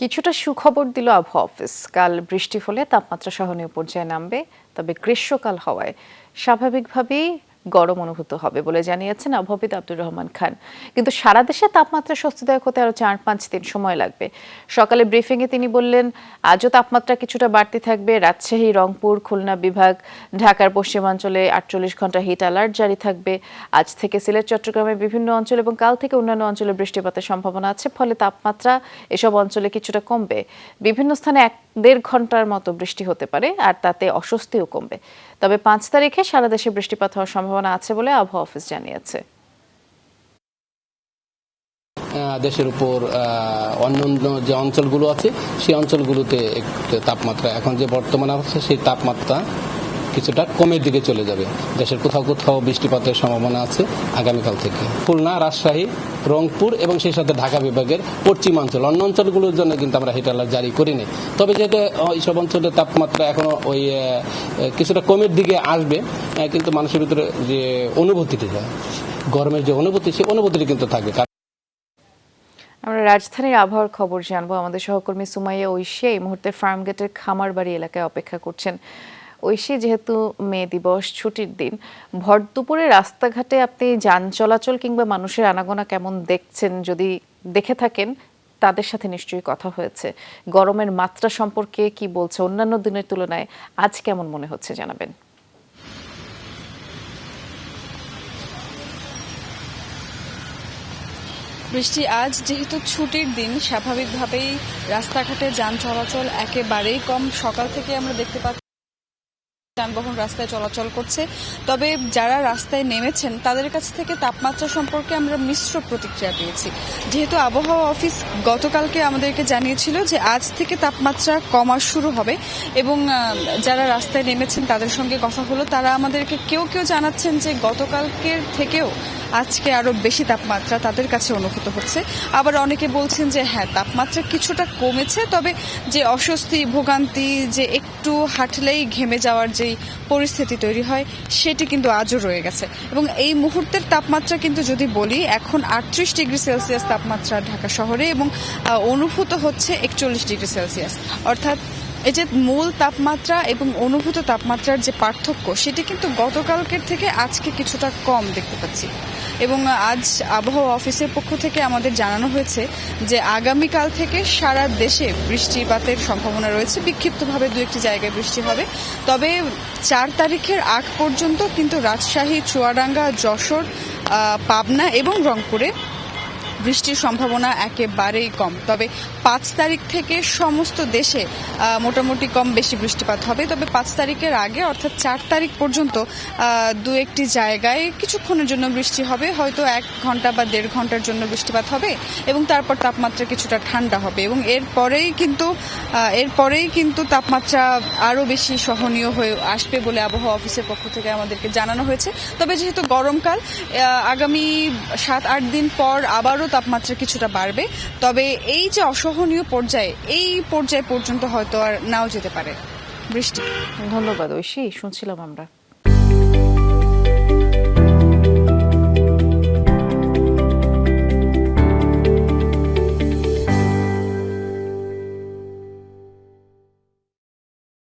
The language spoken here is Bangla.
কিছুটা সুখবর দিল আবহাওয়া অফিস। কাল বৃষ্টি হলে তাপমাত্রা সহনীয় পর্যায়ে নামবে, তবে গ্রীষ্মকাল হওয়ায় স্বাভাবিকভাবেই গরম অনুভূত হবে বলে জানিয়েছেন আবহাওয়াবিদ আব্দুর রহমান খান। কিন্তু সারা দেশে তাপমাত্রা স্বস্তিদায়ক হতে আরও চার পাঁচ দিন সময় লাগবে। সকালে ব্রিফিংয়ে তিনি বললেন, আজও তাপমাত্রা কিছুটা বাড়তি থাকবে। রাজশাহী, রংপুর, খুলনা বিভাগ, ঢাকার পশ্চিমাঞ্চলে আটচল্লিশ ঘণ্টা হিট অ্যালার্ট জারি থাকবে। আজ থেকে সিলেট, চট্টগ্রামের বিভিন্ন অঞ্চল এবং কাল থেকে অন্যান্য অঞ্চলে বৃষ্টিপাতের সম্ভাবনা আছে, ফলে তাপমাত্রা এসব অঞ্চলে কিছুটা কমবে। বিভিন্ন স্থানে এক দেড় ঘণ্টার মতো বৃষ্টি হতে পারে, আর তাতে অস্বস্তিও কমবে। তবে পাঁচ তারিখে সারা দেশে বৃষ্টিপাত হওয়ার সম্ভাবনা আছে বলে আবহাওয়া অফিস জানিয়েছে। দেশের উপর অন্য অন্য যে অঞ্চলগুলো আছে, সেই অঞ্চলগুলোতে তাপমাত্রা এখন যে বর্তমান আছে, সেই তাপমাত্রা কিছুটা কমের দিকে চলে যাবে। দেশের কোথাও কোথাও বৃষ্টিপাতের সম্ভাবনা আছে আগামীকাল থেকে। খুলনা, রাজশাহী, রংপুর এবং সেই সাথে ঢাকা বিভাগের পশ্চিমাঞ্চল, অন্য অঞ্চলগুলোর জন্য কিন্তু আমরা হিট অ্যালার্ট জারি করিনি। তবে যেহেতু এইসব অঞ্চলের তাপমাত্রা এখনও ওই কিছুটা কমের দিকে আসবে কিন্তু মানুষের ভিতরে যে অনুভূতিটা, গরমের যে অনুভূতি, সেই অনুভূতিটি কিন্তু থাকবে। আমরা রাজধানীর আবহাওয়ার খবর জানব। আমাদের সহকর্মী সুমাইয়া ঐশী এই মুহূর্তে ফার্মগেটের খামারবাড়ি এলাকায় অপেক্ষা করছেন। ঐশী, যেহেতু মে দিবস ছুটির দিন, ভর দুপুরে রাস্তাঘাটে আপনি যান চলাচল কিংবা মানুষের আনাগোনা কেমন দেখছেন যদি দেখে থাকেন, তাদের সাথে নিশ্চয়ই কথা হয়েছে। গরমের মাত্রা সম্পর্কে কি বলছে অন্যান্য দিনের তুলনায়, আজ কেমন মনে হচ্ছে জানাবেন। বৃষ্টি আজ যেহেতু ছুটির দিন, স্বাভাবিকভাবেই রাস্তাঘাটে যান চলাচল একেবারেই কম। সকাল থেকে আমরা দেখতে পাচ্ছি যানবাহন রাস্তায় চলাচল করছে। তবে যারা রাস্তায় নেমেছেন, তাদের কাছ থেকে তাপমাত্রা সম্পর্কে আমরা মিশ্র প্রতিক্রিয়া পেয়েছি। যেহেতু আবহাওয়া অফিস গতকালকে আমাদেরকে জানিয়েছিল যে আজ থেকে তাপমাত্রা কমা শুরু হবে এবং যারা রাস্তায় নেমেছেন, তাদের সঙ্গে কথা হলো। তারা আমাদেরকে কেউ কেউ জানাচ্ছেন যে গতকালকের থেকেও আজকে আরও বেশি তাপমাত্রা তাদের কাছে অনুভূত হচ্ছে। আবার অনেকে বলছেন যে হ্যাঁ তাপমাত্রা কিছুটা কমেছে, তবে যে অস্বস্তি, ভোগান্তি, যে একটু হাঁটলেই ঘেমে যাওয়ার যেই পরিস্থিতি তৈরি হয়, সেটি কিন্তু আজও রয়ে গেছে। এবং এই মুহূর্তের তাপমাত্রা কিন্তু যদি বলি, এখন আটত্রিশ ডিগ্রি সেলসিয়াস তাপমাত্রা ঢাকা শহরে এবং অনুভূত হচ্ছে একচল্লিশ ডিগ্রি সেলসিয়াস। অর্থাৎ এই যে মূল তাপমাত্রা এবং অনুভূত তাপমাত্রার যে পার্থক্য, সেটি কিন্তু গতকালকের থেকে আজকে কিছুটা কম দেখতে পাচ্ছি। এবং আজ আবহাওয়া অফিসের পক্ষ থেকে আমাদের জানানো হয়েছে যে আগামীকাল থেকে সারা দেশে বৃষ্টিপাতের সম্ভাবনা রয়েছে। বিক্ষিপ্তভাবে দু একটি জায়গায় বৃষ্টি হবে। তবে চার তারিখের আগ পর্যন্ত কিন্তু রাজশাহী, চুয়াডাঙ্গা, যশোর পাবনা এবং রংপুরে বৃষ্টির সম্ভাবনা একেবারেই কম। তবে পাঁচ তারিখ থেকে সমস্ত দেশে মোটামুটি কম বেশি বৃষ্টিপাত হবে। তবে পাঁচ তারিখের আগে, অর্থাৎ চার তারিখ পর্যন্ত দু একটি জায়গায় কিছুক্ষণের জন্য বৃষ্টি হবে। হয়তো এক ঘণ্টা বা দেড় ঘণ্টার জন্য বৃষ্টিপাত হবে এবং তারপর তাপমাত্রা কিছুটা ঠান্ডা হবে এবং এরপরেই কিন্তু এরপরেই কিন্তু তাপমাত্রা আরও বেশি সহনীয় হয়ে আসবে বলে আবহাওয়া অফিসের পক্ষ থেকে আমাদেরকে জানানো হয়েছে। তবে যেহেতু গরমকাল আগামী সাত আট দিন পর আবারও তাপমাত্রা কিছুটা বাড়বে। তবে এই যে অসহনীয় পর্যায়ে, এই পর্যায় পর্যন্ত হয়তো আর নাও যেতে পারে। বৃষ্টি। ধন্যবাদ ঐশী, শুনছিলাম আমরা।